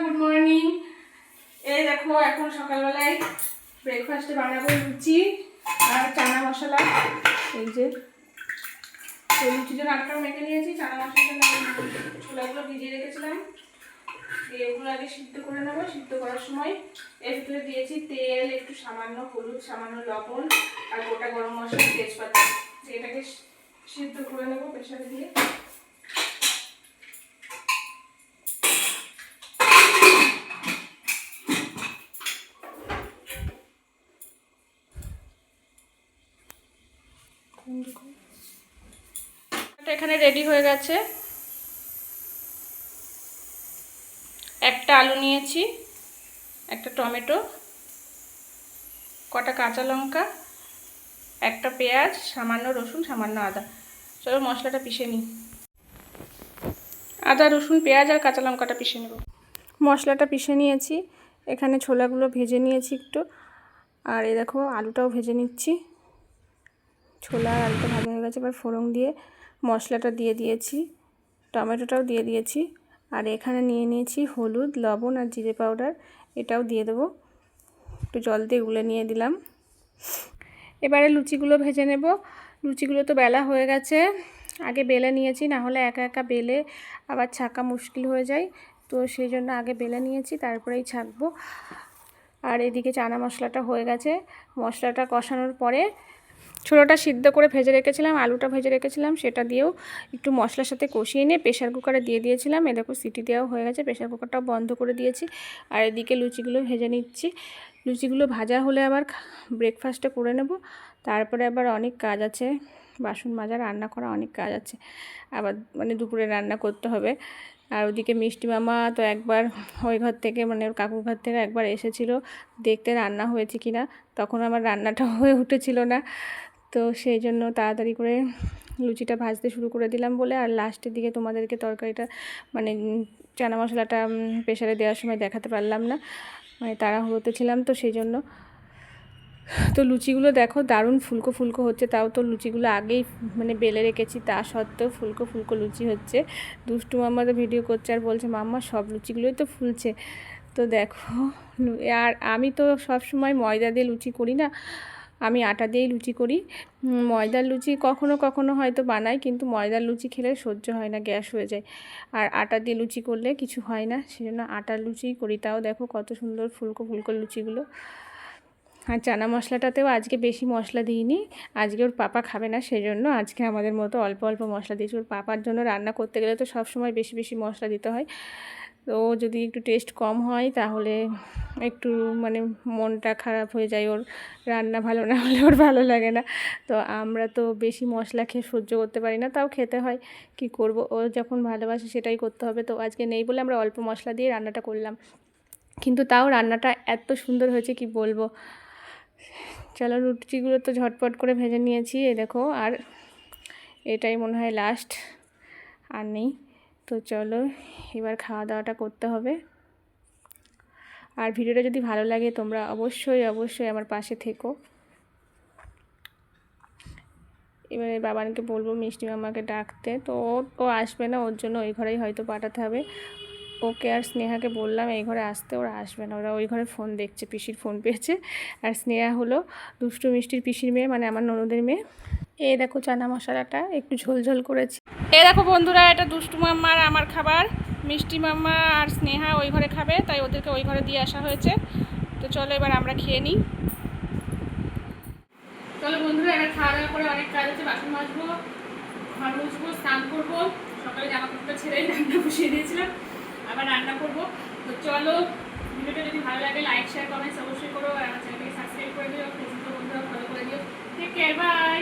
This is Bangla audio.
গুড মর্নিং এই দেখো, এখন সকালবেলায় ব্রেকফাস্টে বানাবো লুচি আর চানা মশলা। এই যে তো লুচির জন্য আটটা মেখে নিয়েছি, চানা মশলাটা ছোলাগুলো ভিজিয়ে রেখেছিলাম। এগুলো আগে সিদ্ধ করে নেব, সিদ্ধ করার সময় এর ভিতরে দিয়েছি তেল, একটু সামান্য হলুদ, সামান্য লবণ আর গোটা গরম মশলা তেজপাতা। এটাকে সিদ্ধ করে নেব প্রেশারে দিয়ে। এখানে রেডি হয়ে গেছে। একটা আলু নিয়েছি, একটা টমেটো, কটা কাঁচা লঙ্কা, একটা পেঁয়াজ, সামান্য রসুন, সামান্য আদা। চলো মশলাটা পিষে নিই। আদা, রসুন, পেঁয়াজ আর কাঁচা লঙ্কাটা পিষে নেব। মশলাটা পিষে নিয়েছি। এখানে ছোলাগুলো ভেজে নিয়েছি একটু। আর এই দেখো, আলুটাও ভেজে নিচ্ছি। ছোলা আর আলুটা ভাজা হয়ে গেছে, এবার ফোড়ন দিয়ে মশলাটা দিয়ে দিয়েছি, টমেটোটাও দিয়ে দিয়েছি, আর এখানে নিয়ে নিয়েছি হলুদ, লবণ আর জিরে পাউডার, এটাও দিয়ে দেবো, একটু জল দিয়ে গুলে নিয়ে দিলাম। এবারে লুচিগুলো ভেজে নেব, লুচিগুলো তো বেলা হয়ে গেছে, আগে বেলে নিয়েছি, না হলে একা একা বেলে আবার ছাকা মুশকিল হয়ে যায়, তো সেই জন্য আগে বেলে নিয়েছি, তারপরেই ছাকবো, আর এদিকে চানা মশলাটা হয়ে গেছে, মশলাটা কষানোর পরে ছোটোটা সিদ্ধ করে ভেজে রেখেছিলাম, আলুটা ভেজে রেখেছিলাম, সেটা দিয়েও একটু মশলার সাথে কষিয়ে নিয়ে প্রেশার কুকারে দিয়ে দিয়েছিলাম। এ দেখো সিটি দেওয়াও হয়ে গেছে প্রেশার কুকারটাও বন্ধ করে দিয়েছি। আর এদিকে লুচিগুলো ভেজে নিচ্ছি। লুচিগুলো ভাজা হলে আবার ব্রেকফাস্টে করে নেব। তারপরে আবার অনেক কাজ আছে, বাসন মাজা, রান্না করা অনেক কাজ আছে। আবার মানে দুপুরে রান্না করতে হবে। আর ওদিকে মিষ্টি মামা তো একবার ওই ঘর থেকে মানে ওর কাকুর ঘর থেকে একবার এসেছিল, দেখতে রান্না হয়েছে কি না তখন আমার রান্নাটা হয়ে উঠেছিল না। তো সেই জন্য তাড়াতাড়ি করে লুচিটা ভাজতে শুরু করে দিলাম বলে, আর লাস্টের দিকে তোমাদেরকে তরকারিটা মানে চানা মশলাটা প্রেশারে দেওয়ার সময় দেখাতে পারলাম না। মানে তাড়াহুড়োতে ছিলাম তো সেই জন্য। তো লুচিগুলো দেখো দারুণ ফুলকো ফুলকো হচ্ছে, তাও তো লুচিগুলো আগেই মানে বেলে রেখেছি, তা সত্ত্বেও ফুলকো ফুলকো লুচি হচ্ছে। দুষ্টু মাম্মা তো ভিডিও করছে আর বলছে, মাম্মা, সব লুচিগুলোই তো ফুলছে। তো দেখো আর আমি তো সব সময় ময়দা দিয়ে লুচি করি না। আমি আটা দিয়েই লুচি করি। ময়দার লুচি কখনো কখনো হয়তো বানাই, কিন্তু ময়দার লুচি খেলে সহ্য হয় না, গ্যাস হয়ে যায়। আর আটা দিয়ে লুচি করলে কিছু হয় না, সেজন্য আটার লুচিই করি। তাও দেখো কত সুন্দর ফুলকো ফুলকো লুচিগুলো। আর চানা মশলাটাতেও আজকে বেশি মশলা দিইনি, আজকে ওর পাপা খাবে না সেই জন্য আজকে আমাদের মতো অল্প অল্প মশলা দিয়েছি। ওর পাপার জন্য রান্না করতে গেলে তো সব সময় বেশি বেশি মশলা দিতে হয়। তো যদি একটু টেস্ট কম হয়, তাহলে একটু মানে মনটা খারাপ হয়ে যায়, ওর রান্না ভালো না হলে ওর ভালো লাগে না। তো আমরা তো বেশি মশলা খেয়ে সহ্য করতে পারি না, তাও খেতে হয়, কি করব? ও যখন ভালোবাসে সেটাই করতে হবে। তো আজকে নেই বলে আমরা অল্প মশলা দিয়ে রান্নাটা করলাম। কিন্তু তাও রান্নাটা এত সুন্দর হয়েছে, কি বলব? চলো রুটিগুলো তো ঝটপট করে ভেজে নিয়েছি এই দেখো, আর এটাই মনে হয় লাস্ট আর নেই। তো চলো, এবার খাওয়া দাওয়াটা করতে হবে। আর ভিডিওটা যদি ভালো লাগে, তোমরা অবশ্যই অবশ্যই আমার পাশে থেকো। এবারে বাবানকে বলব, মিষ্টি মামাকে ডাকতে। তো ও আসবে না, ওর জন্য ওই ঘরেই হয়তো পাঠাতে হবে। ওকে আর স্নেহাকে বললাম, এই ঘরে আসতে ওরা আসবে না। ওরা ওই ঘরে ফোন দেখছে, পিসির ফোন পেয়েছে। আর স্নেহা হলো দুষ্টু মিষ্টির পিসির মেয়ে মানে আমার ননদের মেয়ে। এ দেখো চানা মশলাটা, একটু ঝোল ঝোল করেছি। এ দেখো বন্ধুরা, এটা দুষ্টু মাম্মার আমার খাবার। মিষ্টি মাম্মা আর স্নেহা ওই ঘরে খাবে, তাই ওদেরকে ওই ঘরে দিয়ে আসা হয়েছে। তো চলো এবার আমরা খেয়ে নিই। চলো বন্ধুরা, এবার খাওয়া দাওয়া করে অনেক কাজ আছে, বাসন মাজবো, ঘর মুছবো, স্নান করব। সকালে জামা কাপড়টা ছেড়ে রান্না বসিয়ে দিয়েছিলাম। আবার রান্না করব। তো চলো, ভিডিওটা যদি ভালো লাগে লাইক শেয়ার কমেন্টস অবশ্যই করো, আর আমার চ্যানেলটাকে সাবস্ক্রাইব করে দিও ফেসবুকে বন্ধুরা ফলো করে দিও। ঠিক কেয়ার বাই